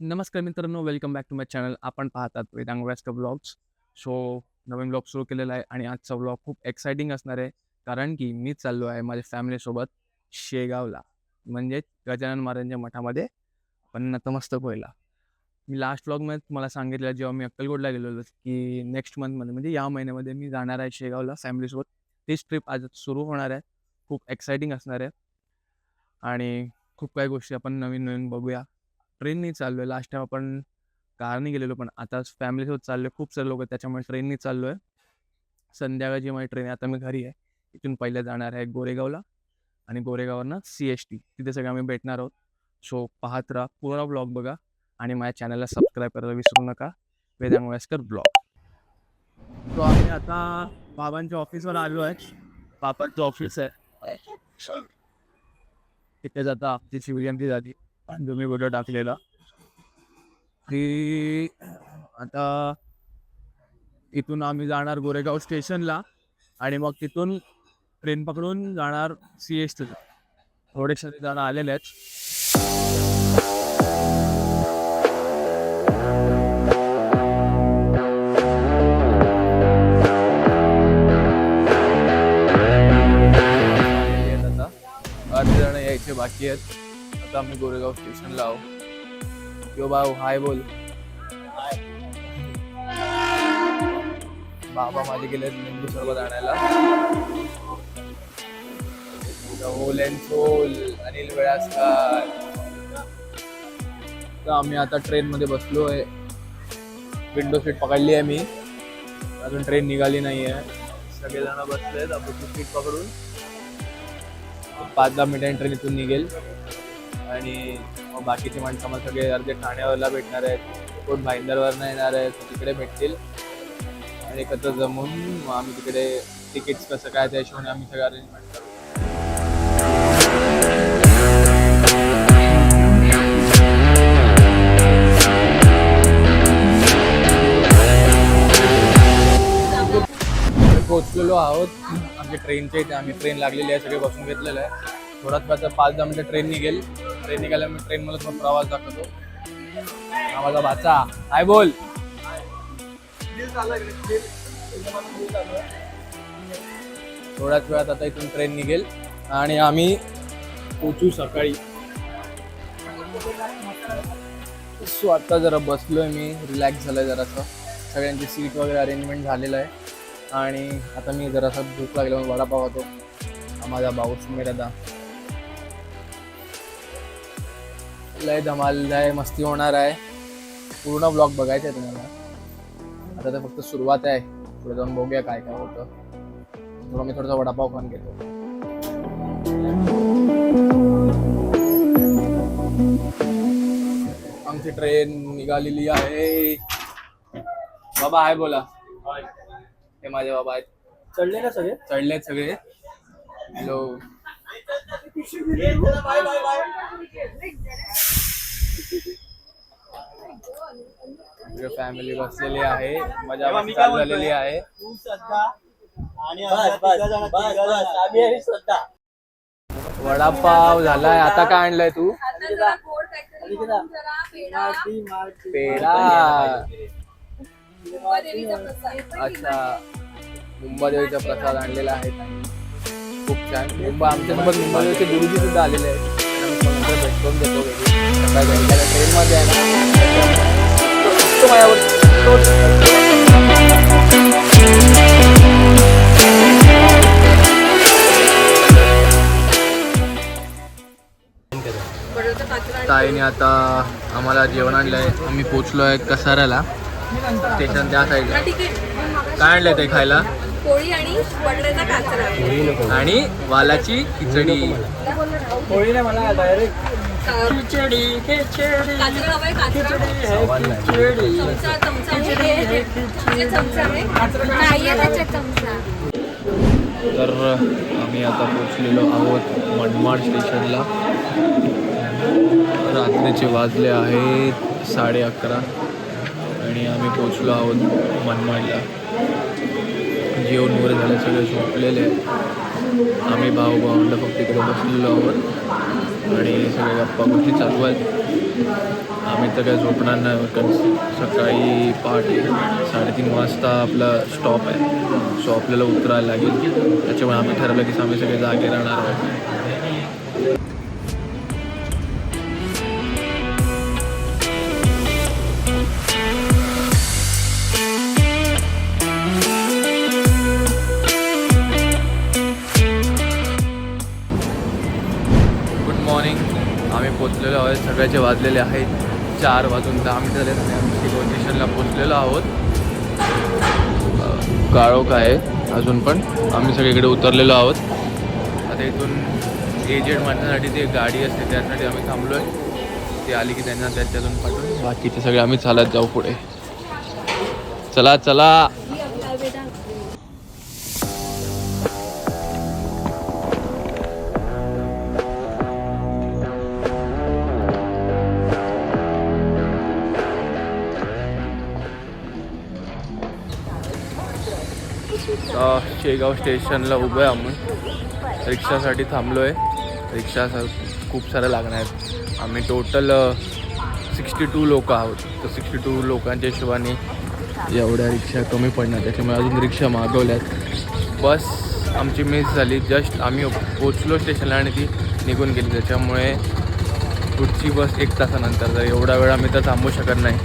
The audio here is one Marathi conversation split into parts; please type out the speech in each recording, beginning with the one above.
नमस्कार मित्रांनो welcome back to my channel आपण पाहतात वेदांग वेस्ट ब्लॉग्स सो नवीन ब्लॉग सुरू केलेला आहे आणि आजचा ब्लॉग खूप एक्सायटिंग असणार आहे. कारण की मी चाललो आहे माझ्या फॅमिलीसोबत शेगावला. म्हणजे गजानन महाराजांच्या मठामध्ये आपण नतमस्तक व्हायला. मी लास्ट ब्लॉगमध्ये तुम्हाला सांगितलं जेव्हा मी अक्कलकोटला गेलेलो की नेक्स्ट मंथमध्ये म्हणजे या महिन्यामध्ये मी जाणार आहे शेगावला फॅमिलीसोबत तीच ट्रिप आज सुरू होणार आहे. खूप एक्सायटिंग असणार आहे. आणि खूप काही गोष्टी आपण नवीन नवीन बघूया. ट्रेननी चाललो आहे लास्ट टाइम आपण कारने गेलेलो पण आता फॅमिलीसोबत चाललो आहे खूप सारे लोक त्याच्यामुळे ट्रेननी चाललो आहे संध्याकाळची माझी ट्रेन आहे. आता मी घरी आहे. इथून पहिले जाणार आहे गोरेगावला आणि गोरेगाववरनं सी एस टी तिथे सगळे आम्ही भेटणार आहोत. सो पाहत राहा. पूर्ण ब्लॉग बघा. आणि माझ्या चॅनलला सबस्क्राईब करायला विसरू नका. वेदांग वयस्कर ब्लॉग तो आम्ही आता बाबांच्या ऑफिसवर आलो आहे. बाबांचं ऑफिस आहे. तिथे जाता आपली शिवजयंती झाली. आणि तुम्ही व्हिडिओ टाकलेला. की आता इथून आम्ही जाणार गोरेगाव स्टेशनला आणि मग तिथून ट्रेन पकडून जाणार सी एस टीला थोडेसे जण आलेले आहेत. बाकी आहेत. आता आम्ही गोरेगाव स्टेशनला आहो यो भाऊ हाय बोल. बाबा माझे गेले लिंबू सरबत आणायला. Whole and soul Anil Velaskar. तर आम्ही आता ट्रेनमध्ये बसलो आहे विंडो सीट पकडली आहे मी. अजून ट्रेन निघाली नाही आहे सगळेजण आहेत आपण सीट पकडून पाच दहा मिनिटांनी ट्रेन इथून निघेल. आणि मग बाकीचे माणसं मग सगळे अर्धे ठाण्यावरला भेटणार आहेत. कोण भाईंदरवरनं येणार आहेत तिकडे भेटतील. आणि एकत्र जमून मग आम्ही तिकडे तिकीट्स कसं काय त्या हिशोबाने आम्ही सगळं अरेंजमेंट करू. पोचलेलो आहोत. आमच्या ट्रेनचे इथे आम्ही ट्रेन लागलेली आहे सगळे बसून घेतलेलं आहे. थोड्यात वेळात पाच दहा मिनटं ट्रेन निघेल. ट्रेन निघाल्या मी ट्रेनमध्ये थोडा प्रवास दाखवतो. माझा भाचा काय बोल. थोड्याच वेळात आता इथून ट्रेन निघेल. आणि आम्ही पोचू सकाळी. सो आता जरा बसलोय मी. रिलॅक्स झालंय जरासं. सगळ्यांची सीट वगैरे अरेंजमेंट झालेलं आहे. आणि आता मी जरासा भूक लागला म्हणून वडापाव होतो माझा भाऊच सुमेर आता. लय धमाल लय मस्ती होणार आहे. पूर्ण ब्लॉग बघायचा आहे तुम्हाला. आता तर फक्त सुरुवात आहे. पुढे जाऊन बघूया काय काय होतं. थोडं मी थोडासा वडापाव खाऊन घेतो. आमची ट्रेन निघालेली आहे. बाबा आहे बोला. हे माझे बाबा आहेत. चढले ना सगळे? चढलेत सगळे. हॅलो फॅमिली बसलेली आहे. मजा मस्ती झालेली आहे. तू श्रद्धा आणि वडापाव झालाय. आता काय आणलंय तू? पेढा. अच्छा. मुंबादेवीचा प्रसाद आणलेला आहे खूप छान. मुंबा आमच्यासोबत मुंबादेवीचे गुरुजी सुद्धा आलेले आहेत. भेटून देतो ट्रेनमध्ये आहे ताईने आता आम्हाला जेवण आणलं आहे आम्ही पोचलो आहे कसाऱ्याला. स्टेशन त्या साईडला आहे काय आणलंय ते खायला? पोळी आणि बटाट्याचा काचरा. आणि वालाची खिचडी. होळी नाही मला डायरेक्ट खिचडी खिचडी. तर आम्ही आता पोचलेलो आहोत मनमाड स्टेशनला. रात्रीचे वाजले आहेत साडे अकरा. आणि आम्ही पोचलो आहोत मनमाडला. जेवण वगैरे झालं सगळे झोपलेले आहेत. आम्ही भाऊ भावंड फक्त तिकडे बसलेलो आहोत आणि सगळे गप्पा गोष्टी चालू आहेत. आम्ही तर काय झोपणार नाही कारण सकाळी पहाटे साडेतीन वाजता आपला स्टॉप आहे. सो आपल्याला उतरायला लागेल. त्याच्यामुळे आम्ही ठरवलं की आम्ही सगळे जागे राहणार आहोत. सगळ्याचे वाजलेले आहेत. चार वाजून दहा मिनिटं झाले आणि आम्ही शिकवण स्टेशनला पोचलेलो आहोत. काळोख आहे अजून पण. आम्ही सगळीकडे उतरलेलो आहोत. आता इथून एजेड माणसासाठी ते गाडी असते त्यासाठी आम्ही थांबलो आहे ती आली की त्यांना त्याच्यातून पाठवून. बाकीचे सगळे आम्ही चालत जाऊ पुढे. चला चला. शेगाव स्टेशनला उभं आहे आम्ही. रिक्षासाठी थांबलो आहे रिक्षा सा खूप साऱ्या लागणार आहेत. आम्ही टोटल सिक्स्टी टू लोक आहोत. तर सिक्स्टी टू लोकांच्या हिशोबाने एवढ्या रिक्षा कमी पडणार. त्याच्यामुळे अजून रिक्षा मागवल्यात. बस आमची मिस झाली. जस्ट आम्ही पोचलो स्टेशनला आणि ती निघून गेली. त्याच्यामुळे पुढची बस एक तासानंतर. तर एवढा वेळ आम्ही तर थांबू शकत नाही.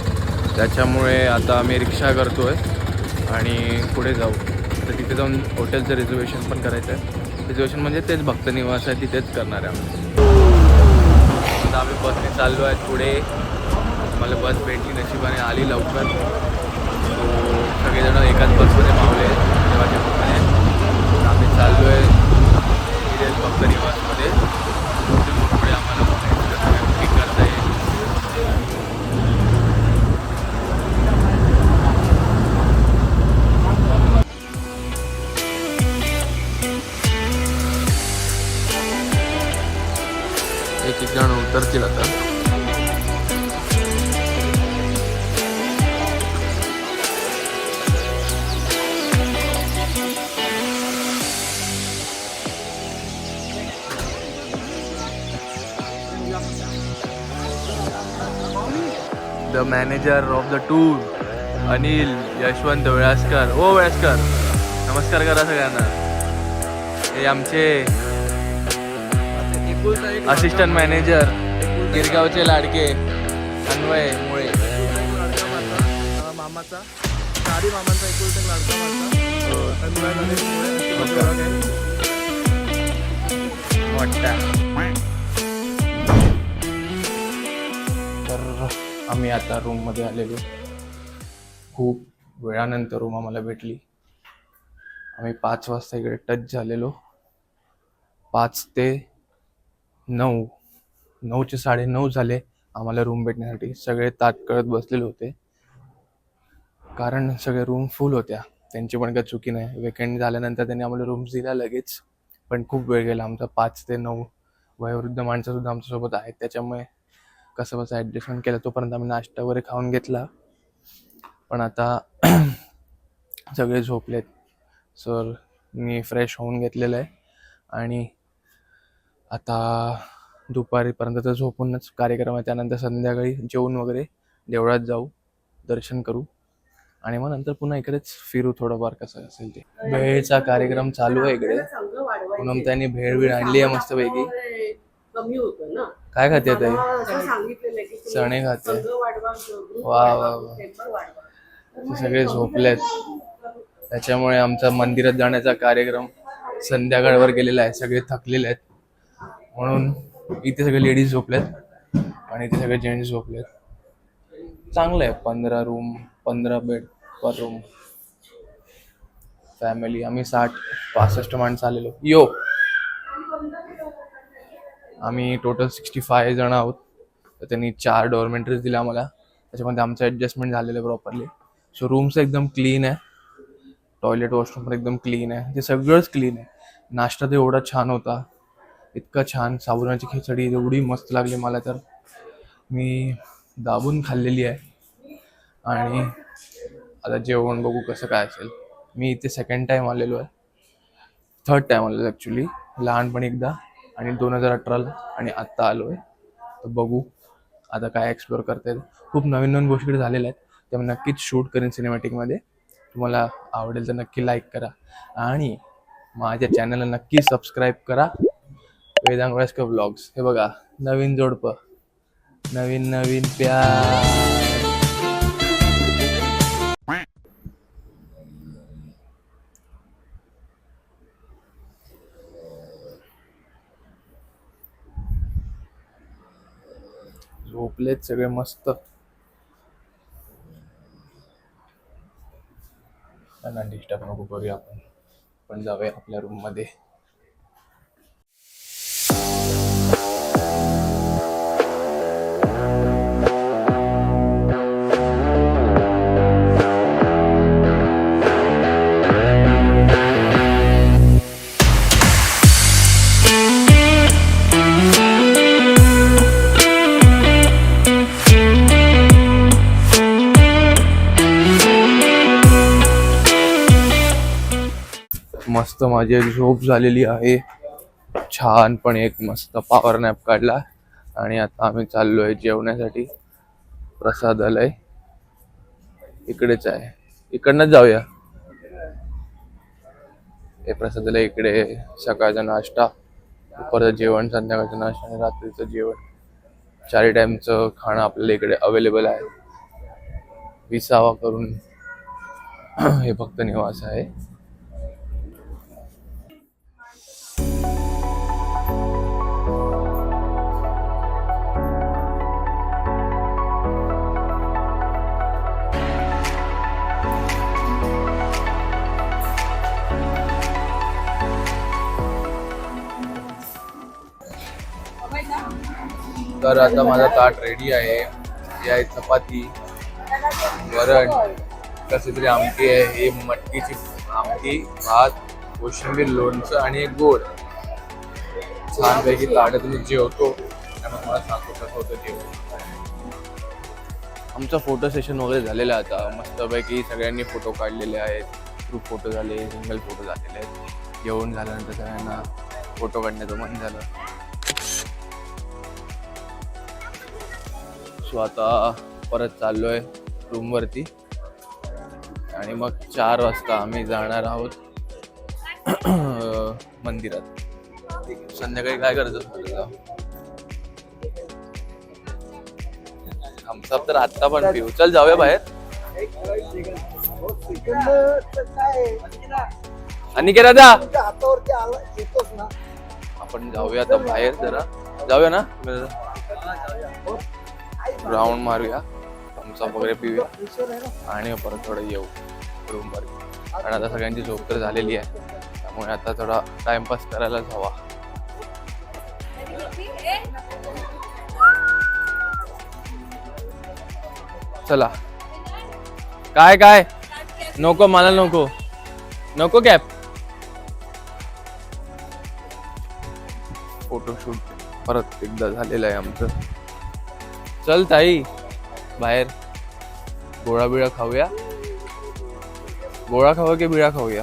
त्याच्यामुळे आता आम्ही रिक्षा करतो आहे आणि पुढे जाऊ. तर तिथे जाऊन हॉटेलचं रिझर्वेशन पण करायचं आहे. रिझर्वेशन म्हणजे तेच भक्त निवास आहे तिथेच करणार आहे आम्ही. आता आम्ही बसने चाललो आहे पुढे. मला बस भेटली नशिबाने आली लवकर. सो सगळेजण एकाच बसमध्ये मावले आहेत देवाच्या कृपेने. आम्ही चाललो आहे तिथेच भक्त निवास उतरतील आता the manager of the tour Anil Yashwant Velaskar ओ वेळासकर नमस्कार करा सगळ्यांना. हे आमचे असिस्टंट मॅनेजर गिरगावचे लाडके अन्वय मुळे. मामाचा. चारी मामांचा एकुलता एक लाडका. तर आम्ही आता रूममध्ये आलेलो. खूप वेळानंतर रूम आम्हाला भेटली. आम्ही पाच वाजता इकडे टच झालेलो. पाच ते नऊ. नऊचे साडे नऊ झाले. आम्हाला रूम भेटण्यासाठी सगळे ताटकळत बसलेले होते. कारण सगळे रूम फुल होत्या. त्यांची पण काही चुकी नाही. वेकेंड झाल्यानंतर त्यांनी आम्हाला रूम्स दिल्या लगेच. पण खूप वेळ गेला. आमचा पाच ते नऊ वयोवृद्ध माणसंसुद्धा आमच्यासोबत आहेत. त्याच्यामुळे कसं बसं ॲडजस्टमेंट केलं तोपर्यंत आम्ही नाश्ता वगैरे खाऊन घेतला. पण आता सगळे झोपलेत. सर मी फ्रेश होऊन घेतलेलं आहे. आणि आता दुपारीपर्यंत तर झोपूनच कार्यक्रम आहे. त्यानंतर संध्याकाळी जेवून वगैरे देवळात जाऊ दर्शन करू. आणि मग नंतर पुन्हा इकडेच फिरू थोडंफार कसं असेल ते. भेळचा कार्यक्रम चालू आहे इकडे. म्हणून त्यांनी भेळ बीळ आणली आहे मस्तपैकी. काय खाते आहे चणे खाते. वा, वा, वा. ते सगळे झोपलेत. त्याच्यामुळे आमचा मंदिरात जाण्याचा कार्यक्रम संध्याकाळवर गेलेला आहे. सगळे थकलेले आहेत. म्हणून इथे सगळे लेडीज झोपल्यात आणि इथे सगळे जेंट्स झोपलेत. चांगलं आहे पंधरा रूम पंधरा बेड पर रूम फॅमिली आम्ही साठ पासष्ट माणसं आलेलो. यो आम्ही टोटल सिक्स्टी फाय जण आहोत. तर त्यांनी चार डॉर्मेंटरीज दिल्या आम्हाला. त्याच्यामध्ये आमचं ॲडजस्टमेंट झालेलं आहे प्रॉपरली सो रूम्स एकदम क्लीन आहे. टॉयलेट वॉशरूम पण एकदम क्लीन आहे. ते सगळंच क्लीन आहे. नाश्ता तर एवढा छान होता. इतका छान साबुदाण्याची खिचडी एवढी मस्त लागली मला तर. मी दाबून खाल्लेली आहे. आणि आता जेवण बघू कसं काय असेल. मी इथे सेकंड टाइम आलेलो आहे. थर्ड टाइम आलेलो ॲक्च्युली लहानपणी एकदा आणि दोन हजार अठराला आणि आत्ता आलो आहे. तर बघू आता काय एक्सप्लोअर करता येईल. खूप नवीन नवीन गोष्टी झालेल्या आहेत. त्या मी नक्कीच शूट करेन सिनेमॅटिकमध्ये तुम्हाला आवडेल तर नक्की लाईक करा. आणि माझ्या चॅनलला नक्की सबस्क्राईब करा. वेदांग वेस्क ब्लॉग्स हे बघा नवीन जोडप. नवीन नवीन प्यार. झोपलेत सगळे मस्त. त्यांना डिस्टर्ब नको करूया आपण. पण जाऊया आपल्या रूम मस्त माझी झोप झालेली आहे. छान पण एक मस्त पॉवर नॅप काढला. आणि आता आम्ही चाललो आहे जेवण्यासाठी. प्रसादालय. इकडेच आहे. इकडनंच जाऊया. हे प्रसादालय इकडे सकाळचा नाश्ता दुपारचं जेवण संध्याकाळचं नाश्ता आणि रात्रीचं जेवण. चारी टाईमचं खाणं आपल्याला इकडे अवेलेबल आहे. विसावा करून हे फक्त निवास आहे. तर आता माझा ताट रेडी आहे. हे आहे चपाती वरण कशी तरी आमटी आहे. हे मटकीची आमटी भात कोशिंबीर लोणचं आणि एक गोड. छानपैकी ताटात मी जेवतो. त्यामुळे मला सांगतो कसं होतं जेवण आमचं फोटो सेशन वगैरे झालेलं आहे आता. मस्तपैकी सगळ्यांनी फोटो काढलेले आहेत. ग्रुप फोटो झाले सिंगल फोटो झालेले आहेत. जेवण झाल्यानंतर सगळ्यांना फोटो काढण्याचं मन झालं. सो आता परत चाललोय रूमवरती आणि मग चार वाजता आम्ही जाणार आहोत मंदिरात. संध्याकाळी काय करायचं थम्सअप तर आत्ता पण पिऊ. चल जाऊया बाहेर. आणि के दादा. आपण जाऊया आता बाहेर जरा. जाऊया ना? राऊंड मारूया. आमचा वगैरे पिऊया. आणि परत थोडं येऊ. रूम वर आणि आता सगळ्यांची झोप तर झालेली आहे. त्यामुळे आता थोडा टाइमपास करायलाच हवा. चला. काय काय? नको मला नको. नको कॅप फोटोशूट परत एकदा झालेलं आहे आमचं. चल ताई बाहेर. गोळा बिळा खाऊया. गोळा खाऊया की बिळा खाऊया?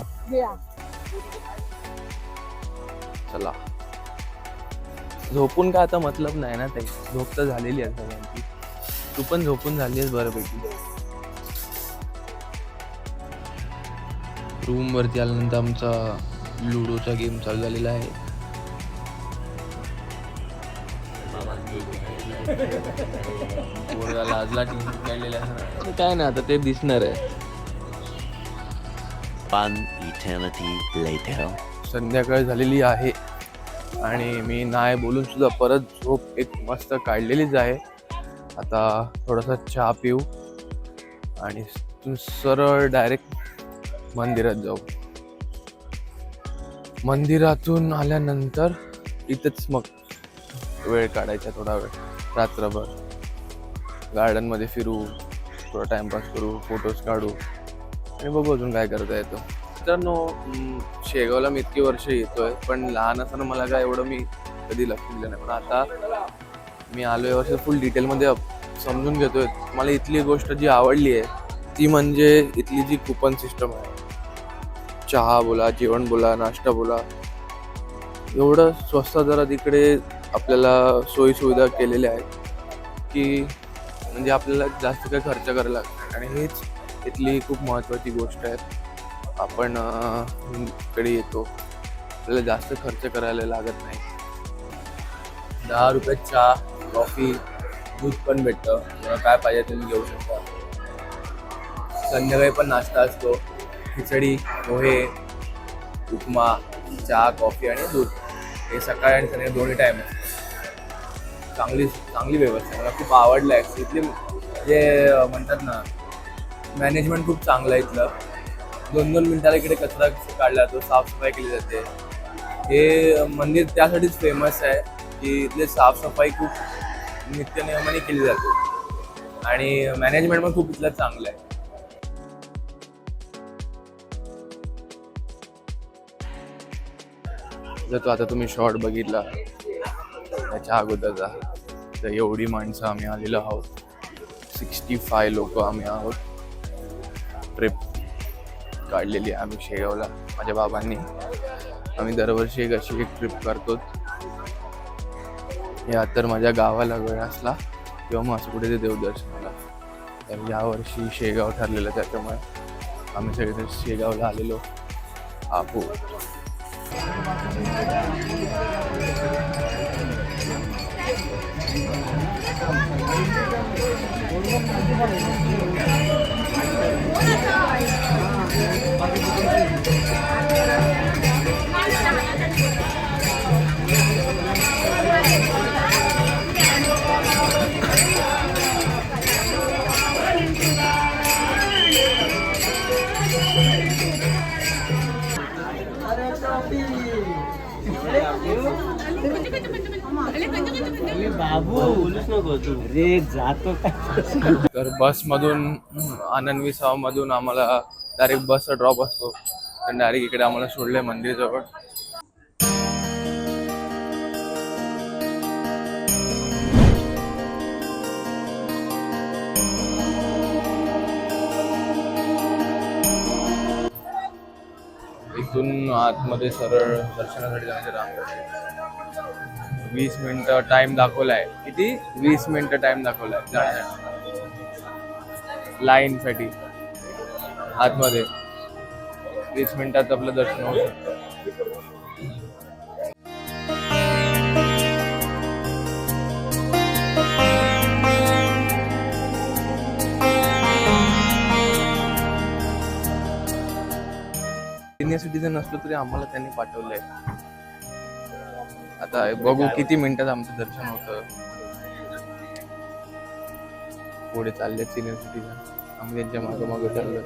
चला. झोपून काय आता मतलब नाही ना ताई? झोप तर झालेली आहे सगळ्यांची. तू पण झोपून झाली आहेस बऱ्यापैकी रूम वरती आल्यानंतर आमचा लुडोचा गेम चालू झालेला आहे. पोरगा लाजला टीम काढलेला काय ना आता ते दिसणार आहे. One eternity later. संध्याकाळ झालेली आहे आणि मी नाही बोलून सुद्धा परत झोप एक मस्त काढलेलीच आहे. आता थोडासा चहा पिऊ आणि तिथून सरळ डायरेक्ट मंदिरात जाऊ. मंदिरातून आल्यानंतर इथंच मग वेळ काढायचा थोडा वेळ रात्रभर. गार्डनमध्ये फिरू थोडा टाइमपास करू फोटोज काढू आणि बघू अजून काय करता येतं. मित्रांनो नो शेगावला मी इतकी वर्ष येतोय पण लहान असताना मला काय एवढं मी कधी लक्ष दिलं नाही. पण आता मी आलो या वर्षी फुल डिटेलमध्ये अप- समजून घेतोय. मला इथली गोष्ट जी आवडली आहे ती म्हणजे इथली जी कुपन सिस्टम आहे. चहा बोला जेवण बोला नाश्ता बोला एवढं स्वस्त जरा तिकडे आपल्याला सोयीसुविधा केलेल्या आहेत की म्हणजे आपल्याला जास्त काही खर्च करायला लागत नाही. आणि हेच इथली खूप महत्त्वाची गोष्ट आहे. आपण कडे इकडे येतो. आपल्याला जास्त खर्च करायला लागत नाही. दहा रुपयात चहा कॉफी दूध पण भेटतं. तुम्हाला काय पाहिजे तुम्ही घेऊ शकता. संध्याकाळी पण नाश्ता असतो. खिचडी पोहे उपमा चहा कॉफी आणि दूध. हे सकाळी आणि संध्याकाळी दोन्ही टाईम चांगली चांगली व्यवस्था आहे. मला खूप आवडलं आहे इथले जे म्हणतात ना मॅनेजमेंट खूप चांगलं आहे इथलं. दोन दोन मिनटाला इकडे कचरा काढला जातो साफसफाई केली जाते. हे मंदिर त्यासाठीच फेमस आहे की इथले साफसफाई खूप नित्यनियमाने केली जाते. आणि मॅनेजमेंट पण खूप इथलं चांगलं आहे. जर तो आता तुम्ही शॉर्ट बघितला त्याच्या अगोदरचा. तर एवढी माणसं आम्ही आलेलो आहोत. सिक्स्टी फाय लोक आम्ही आहोत. ट्रिप काढलेली आहे आम्ही शेगावला माझ्या बाबांनी. आम्ही दरवर्षी एक अशी एक ट्रिप करतो. या तर माझ्या गावाला वेळ असला किंवा मग असं कुठे ते देवदर्शनाला. तर यावर्षी शेगाव ठरलेलं त्याच्यामुळे आम्ही सगळे शेगावला आलेलो आहोत. 何? तर बसमधून आनंद विसावामधून आम्हाला डायरेक्ट बसचा ड्रॉप असतो. तर डायरेक्ट इकडे आम्हाला सोडलंय मंदिरजवळ. इथून आतमध्ये सरळ दर्शनासाठी जाण्याचे रांग आहे. वीस मिनिटं टाइम दाखवलाय. किती? वीस मिनिटं टाइम दाखवलाय. जाण्यासाठी लाईन साठी. आतमध्ये. वीस मिनिटात आपलं दर्शन होऊ शकतं. सिनियर सिटीजन असलो तरी आम्हाला त्यांनी पाठवलंय. आता बघू किती मिनिटात आमचं दर्शन होतं. पुढे चालले सिनियर सिटीजन आम्ही त्यांच्या मागं मागं चाललो.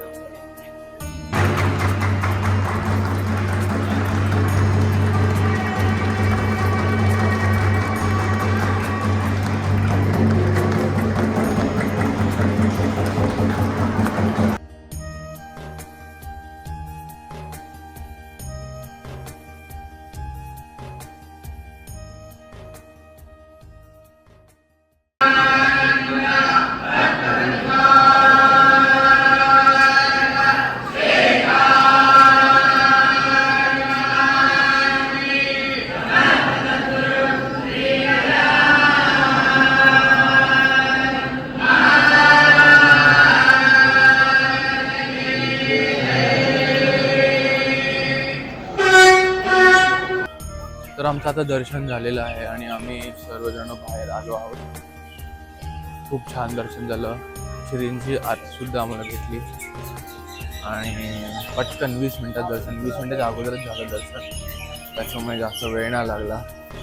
आता दर्शन झालेलं आहे आणि आम्ही सर्वजण बाहेर आलो आहोत. खूप छान दर्शन झालं. श्रींची आरतीसुद्धा आम्हाला घेतली आणि पटकन वीस मिनटात दर्शन वीस मिनटाच्या अगोदरच झालं दर्शन. त्याच्यामुळे जास्त वेळ नाही लागला.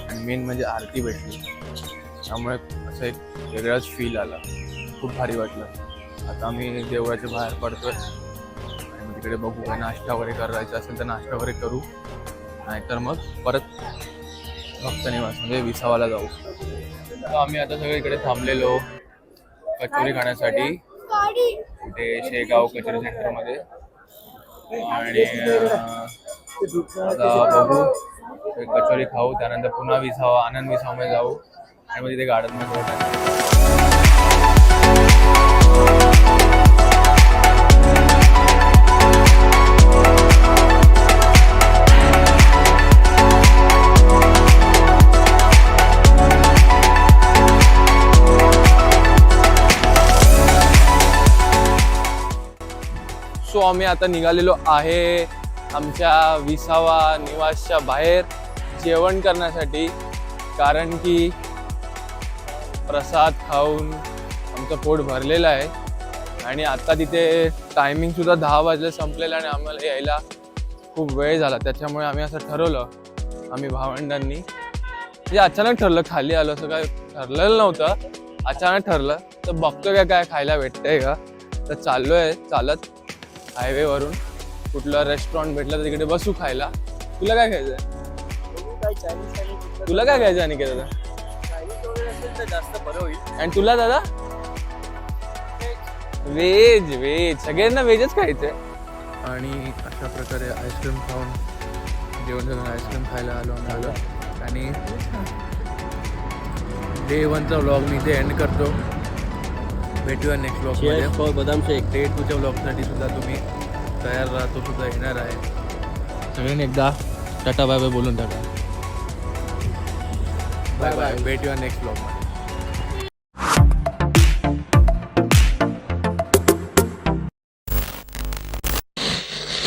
आणि मेन म्हणजे आरती भेटली. त्यामुळे असं एक वेगळाच फील आला. खूप भारी वाटलं. आता आम्ही देवळाच्या बाहेर पडतो आणि मग तिकडे बघू. काय नाश्ता वगैरे करायचा असेल तर नाश्ता वगैरे करू. नाहीतर मग परत भक्त निवास म्हणजे विसावाला जाऊ. तर आम्ही आता सगळे इकडे थांबलेलो कचोरी खाण्यासाठी. इथे शेगाव कचोरी सेंटरमध्ये. आणि आता बघू. कचोरी खाऊ त्यानंतर पुन्हा विसावा आनंद विसावामध्ये जाऊ. आणि मग तिथे गार्डनमध्ये सो आम्ही आता निघालेलो आहे आमच्या विसावा निवासच्या बाहेर जेवण करण्यासाठी. कारण की प्रसाद खाऊन आमचं पोट भरलेलं आहे. आणि आता तिथे टायमिंगसुद्धा दहा वाजले संपलेलं आणि आम्हाला यायला खूप वेळ झाला. त्याच्यामुळे आम्ही असं ठरवलं आम्ही भावंडांनी. म्हणजे अचानक ठरलं खाली आलो असं काय ठरलेलं नव्हतं. अचानक ठरलं तर बघतो काय काय खायला भेटतंय का? तर चाललो आहे चालत हायवेवरून कुठलं रेस्टॉरंट भेटलं तर तिकडे बसू खायला. तुला काय खायचंय? तुला काय खायचं आणि दादा? जास्त बरं होईल आणि तुला दादा? व्हेज व्हेज सगळ्यांना व्हेजच खायचंय. आणि अशा प्रकारे आईस्क्रीम खाऊन जेवण झालं आईस्क्रीम खायला आलो आलो. आणि डे वनचा व्लॉग मी इथे एंड करतो. भेटूया नेक्स्ट व्लॉगमध्ये फॉर बदाम शेक डे टूच्या व्लॉगसाठी सुद्धा तुम्ही तयार राहा तो सुद्धा येणार आहे. सगळ्यांनी एकदा टाटा बाय बाय बोलून टाका. बाय बाय भेटूया नेक्स्ट व्लॉगमध्ये